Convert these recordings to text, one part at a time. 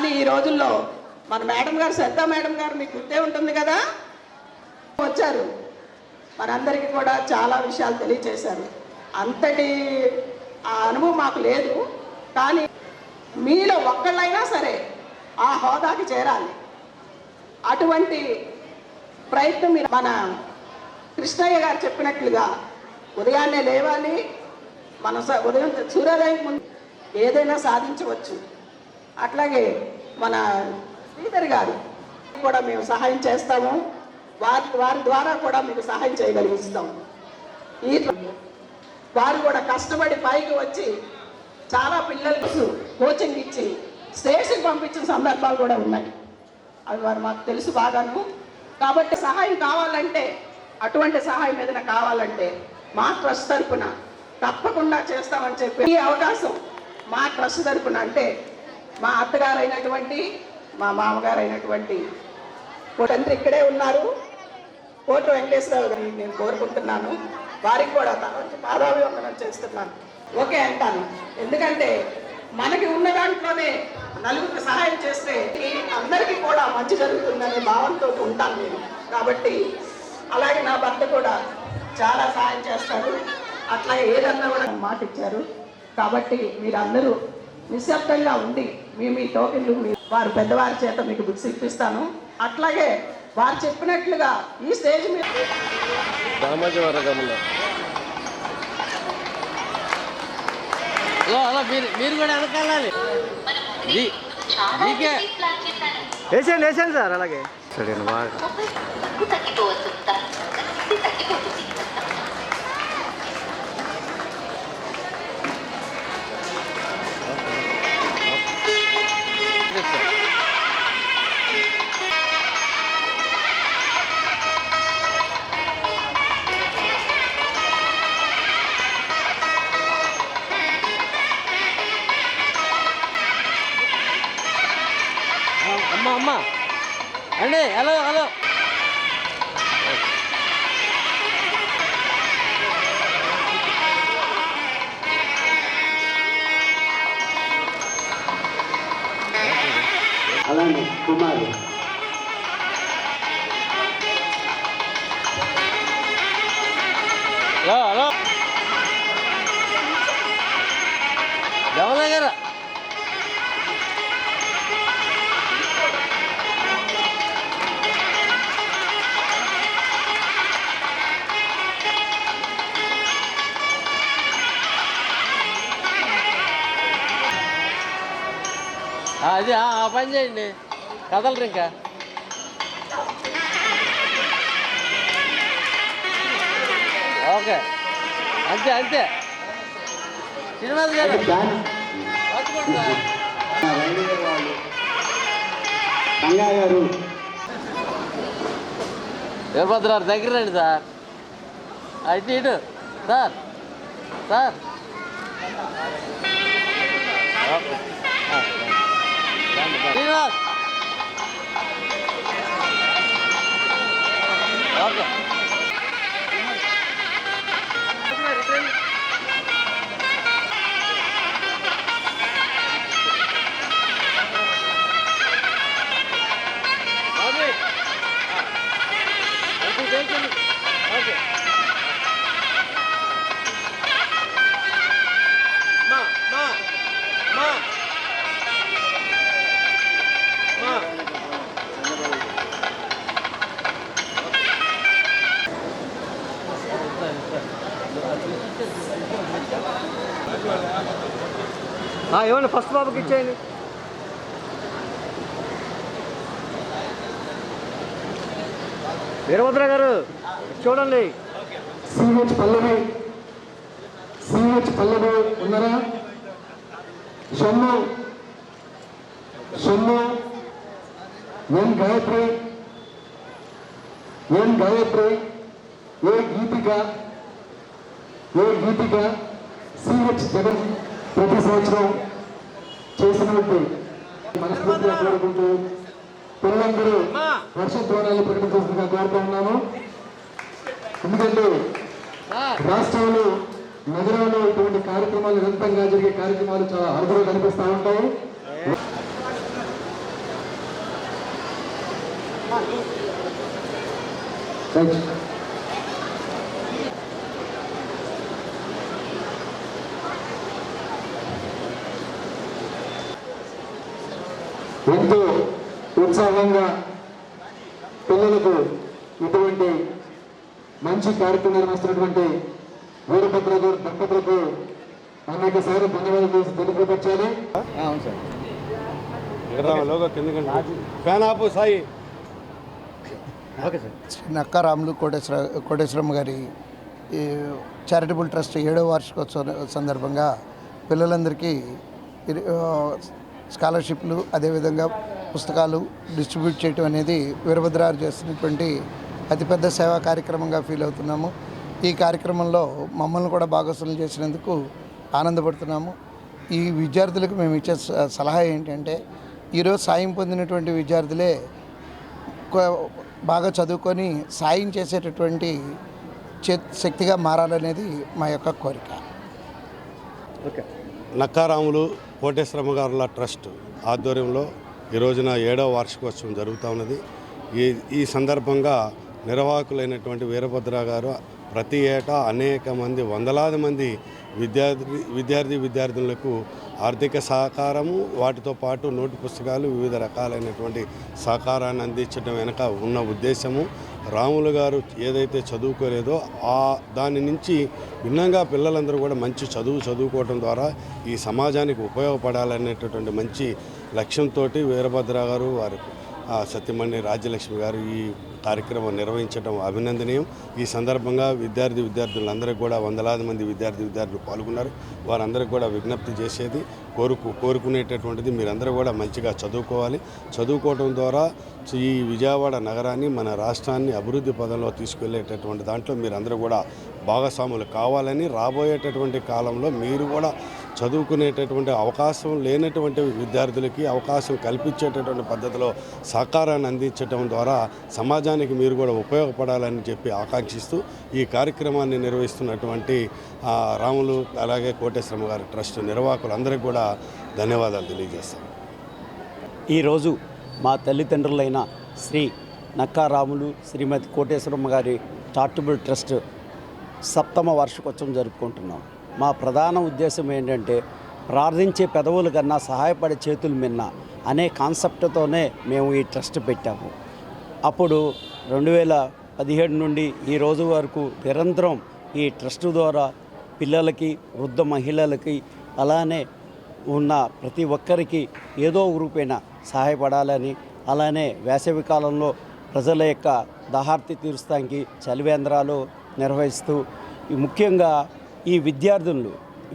కానీ ఈ రోజుల్లో మన మేడం గారు శ్రద్ధ మేడం గారు మీకు గుర్తే ఉంటుంది కదా? వచ్చారు. మనందరికీ కూడా చాలా విషయాలు తెలియచేశారు. అంతటి ఆ అనుభవం మాకు లేదు. కానీ మీలో ఒక్కళ్ళైనా సరే ఆ హోదాకి చేరాలి. అటువంటి ప్రయత్నం మీరు మన కృష్ణయ్య గారు చెప్పినట్లుగా ఉదయాన్నే లేవాలి. మన స- ఉదయం సూర్యోదయం ముందు ఏదైనా సాధించవచ్చు. అట్లాగే మన శ్రీధర్ గారు కూడా మేము సహాయం చేస్తాము. వారి వారి ద్వారా కూడా మీకు సహాయం చేయగలిగిస్తాం ఈ వారు కూడా కష్టపడి పైకి వచ్చి చాలా పిల్లలకు కోచింగ్ ఇచ్చి స్టేషన్కి పంపించిన సందర్భాలు కూడా ఉన్నాయి. అవి వారు మాకు తెలుసు బాగాను. కాబట్టి సహాయం కావాలంటే అటువంటి సహాయం ఏదైనా కావాలంటే మా ట్రస్ట్ తరఫున తప్పకుండా చేస్తామని చెప్పి ఈ అవకాశం మా ట్రస్ట్ తరఫున అంటే మా అత్తగారు అయినటువంటి మా మామగారు అయినటువంటి తండ్రి ఇక్కడే ఉన్నారు. కోట వెంకటేశ్వరరావు గారిని నేను కోరుకుంటున్నాను. వారికి కూడా తన పాదాభివందనం చేస్తున్నాను. ఓకే అంటాను. ఎందుకంటే మనకి ఉన్న దాంట్లోనే నలుగురికి సహాయం చేస్తే అందరికీ కూడా మంచి జరుగుతుందనే భావంతో ఉంటాను నేను. కాబట్టి అలాగే నా భర్త కూడా చాలా సహాయం చేస్తారు అట్లా ఏదన్నా కూడా మాట ఇచ్చారు కాబట్టి మీరందరూ నిశ్శబ్దంగా ఉండి మీ మీ టోకెన్లు మీ వారు పెద్దవారి చేత మీకు బుక్స్ ఇప్పిస్తాను. అట్లాగే వారు చెప్పినట్లుగా ఈ స్టేజ్ మీద మీరు మీరు కూడా వెనకాలి వేసేయండి వేసేయండి సార్ అలాగే. సరే బాగా Ini, halo, halo. Alani, kumari. Halo, halo. Jangan lagi, అది ఆ పని చేయండి. కదలరు ఇంకా. ఓకే. అంతే అంతే. శ్రీనివాస్ గారు. గారు. వీరభద్రారు దగ్గర రండి సార్. అటు ఇటు సార్. సార్. ఓకే. ఆ, రండి, ఏమన్నా ఫస్ట్ బాబుకి ఇచ్చేయండి. వీరభద్ర గారు చూడండి. సిహెచ్ పల్లవి. సిహెచ్ పల్లవి ఉన్నారా? సొమ్ము సొమ్ము N Gayatri? N Gayatri? A Geethika? A Geethika? C H Jagan. ప్రతి సంవత్సరం చేసినట్టు మనస్ఫూర్తిగా కోరుకుంటూ పిల్లలందరూ వర్షం తోడాలు ప్రకటించాల్సిందిగా కోరుతూ ఉన్నాను. ఎందుకంటే రాష్ట్రంలో నగరంలో ఇటువంటి కార్యక్రమాలు నిరంతరంగా జరిగే కార్యక్రమాలు చాలా అరుదుగా కనిపిస్తూ ఉంటాయి. Thank you. ఎంతో ఉత్సాహంగా పిల్లలకు ఇటువంటి మంచి కార్యక్రమం నిర్వహిస్తున్నటువంటి వీరభద్ర గారు దంపతులకు అనేక సార్లు ధన్యవాదాలు తెలియపరచాలి అవును సార్. లోగో కిందకి ఫ్యాన్ ఆపు సాయి. Okay sir. శ్రీ నక్కారాములు కోటేశ్వర కోటేశ్వరమ్మ గారి ఈ చారిటబుల్ ట్రస్ట్ ఏడవ వార్షికోత్సవం సందర్భంగా పిల్లలందరికీ స్కాలర్షిప్లు అదేవిధంగా పుస్తకాలు డిస్ట్రిబ్యూట్ చేయటం అనేది వీరభద్రారు చేస్తున్నటువంటి అతిపెద్ద సేవా కార్యక్రమంగా ఫీల్ అవుతున్నాము. ఈ కార్యక్రమంలో మమ్మల్ని కూడా భాగస్వామ్యం చేసినందుకు ఆనందపడుతున్నాము. ఈ విద్యార్థులకు మేము ఇచ్చే స- సలహా ఏంటంటే ఈరోజు సాయం పొందినటువంటి విద్యార్థులే బాగా చదువుకొని సాయం చేసేటటువంటి చే- శక్తిగా మారాలనేది మా యొక్క కోరిక. ఓకే. నక్కారాములు కోటేశ్వరమ్మ గారుల ట్రస్ట్ ఆధ్వర్యంలో ఈ రోజున ఏడవ వార్షికోత్సవం జరుగుతూ ఉన్నది. ఈ ఈ సందర్భంగా నిర్వాహకులైనటువంటి వీరభద్ర గారు ప్రతి ఏటా అనేక మంది వందలాది మంది విద్యార్థి విద్యార్థి విద్యార్థులకు ఆర్థిక సహకారము వాటితో పాటు నోటు పుస్తకాలు వివిధ రకాలైనటువంటి సహకారాన్ని అందించడం వెనక ఉన్న ఉద్దేశము. రాములు గారు ఏదైతే చదువుకోలేదో ఆ దాని నుంచి భిన్నంగా పిల్లలందరూ కూడా మంచి చదువు చదువుకోవడం ద్వారా ఈ సమాజానికి ఉపయోగపడాలనేటటువంటి మంచి లక్ష్యంతో వీరభద్ర గారు వారు ఆ, సత్యమణి రాజ్యలక్ష్మి గారు ఈ కార్యక్రమం నిర్వహించడం అభినందనీయం. ఈ సందర్భంగా విద్యార్థి విద్యార్థులందరికీ కూడా వందలాది మంది విద్యార్థి విద్యార్థులు పాల్గొన్నారు. వారందరికీ కూడా విజ్ఞప్తి చేసేది కోరుకు కోరుకునేటటువంటిది మీరందరూ కూడా మంచిగా చదువుకోవాలి. చదువుకోవడం ద్వారా ఈ విజయవాడ నగరాన్ని మన రాష్ట్రాన్ని అభివృద్ధి పదంలో తీసుకెళ్ళేటటువంటి దాంట్లో మీరందరూ కూడా భాగస్వాములు కావాలని రాబోయేటటువంటి కాలంలో మీరు కూడా చదువుకునేటటువంటి అవకాశం లేనటువంటి విద్యార్థులకి అవకాశం కల్పించేటటువంటి పద్ధతిలో సహకారాన్ని అందించడం ద్వారా సమాజానికి మీరు కూడా ఉపయోగపడాలని చెప్పి ఆకాంక్షిస్తూ ఈ కార్యక్రమాన్ని నిర్వహిస్తున్నటువంటి రాములు అలాగే కోటేశ్వరమ్మ గారి ట్రస్ట్ నిర్వాహకులందరికీ కూడా ధన్యవాదాలు తెలియజేస్తాం ఈరోజు మా తల్లిదండ్రులైన శ్రీ నక్కారాములు శ్రీమతి కోటేశ్వరమ్మ గారి చార్టబుల్ ట్రస్ట్ సప్తమ వార్షికోత్సవం జరుపుకుంటున్నాం. మా ప్రధాన ఉద్దేశం ఏంటంటే ప్రార్థించే పెదవులు కన్నా సహాయపడే చేతులు మిన్న అనే కాన్సెప్ట్తోనే మేము ఈ ట్రస్ట్ పెట్టాము. అప్పుడు రెండు వేల పదిహేడు నుండి ఈ రోజు వరకు నిరంతరం ఈ ట్రస్ట్ ద్వారా పిల్లలకి వృద్ధ మహిళలకి అలానే ఉన్న ప్రతి ఒక్కరికి ఏదో ఒక రూపేణ సహాయపడాలని అలానే వేసవి కాలంలో ప్రజల యొక్క దాహార్తి తీరుస్తానికి చలివేంద్రాలు నిర్వహిస్తూ ముఖ్యంగా ఈ విద్యార్థులు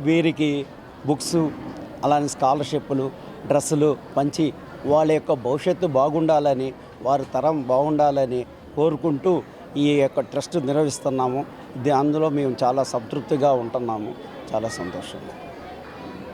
వీరికి బుక్స్ అలానే స్కాలర్షిప్లు డ్రెస్సులు పంచి వాళ్ళ యొక్క భవిష్యత్తు బాగుండాలని వారి తరం బాగుండాలని కోరుకుంటూ ఈ యొక్క ట్రస్ట్ నిర్వహిస్తున్నాము. ఇది అందులో మేము చాలా సంతృప్తిగా ఉంటున్నాము. చాలా సంతోషంగా